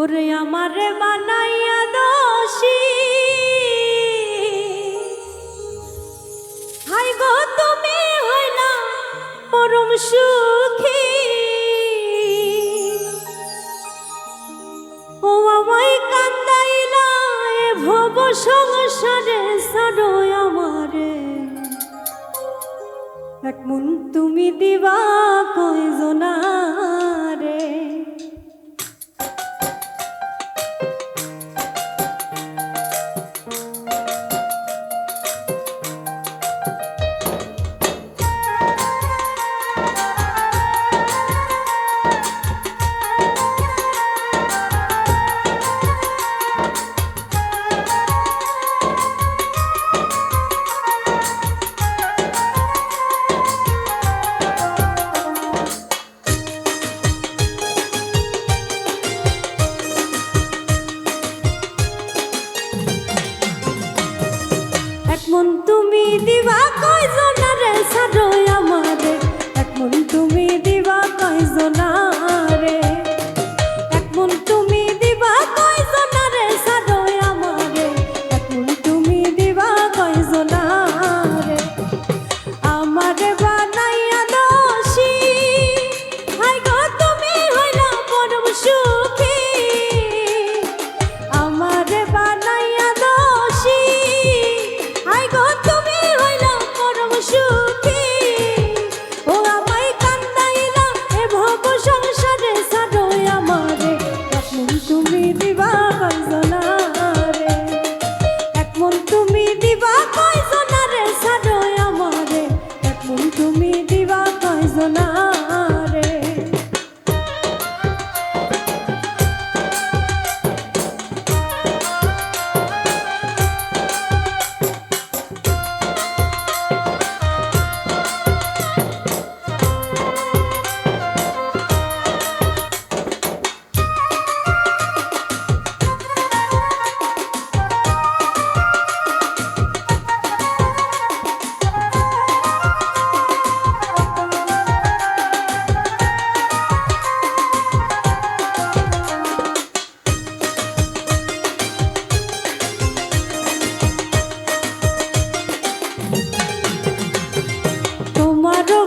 ওরে আমার বানাইয়া দোষী। হাই গো, তুমি হইলা পরম সুখী। ও আমায় কান্দাইলা এ ভব সংসারে সারো আমারে। এক মন তুমি দিবা কই জোনারে মন তুমি দিবা কয়জনারে সারো আমারে এক মন তুমি দিবা কয়জনা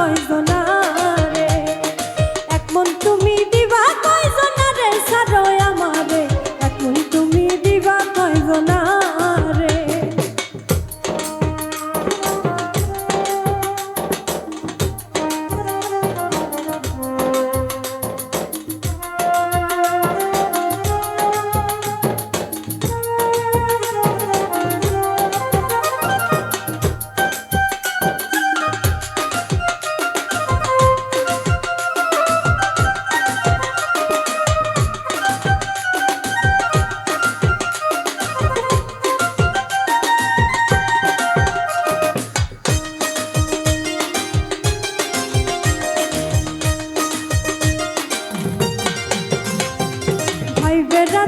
coisa. Não.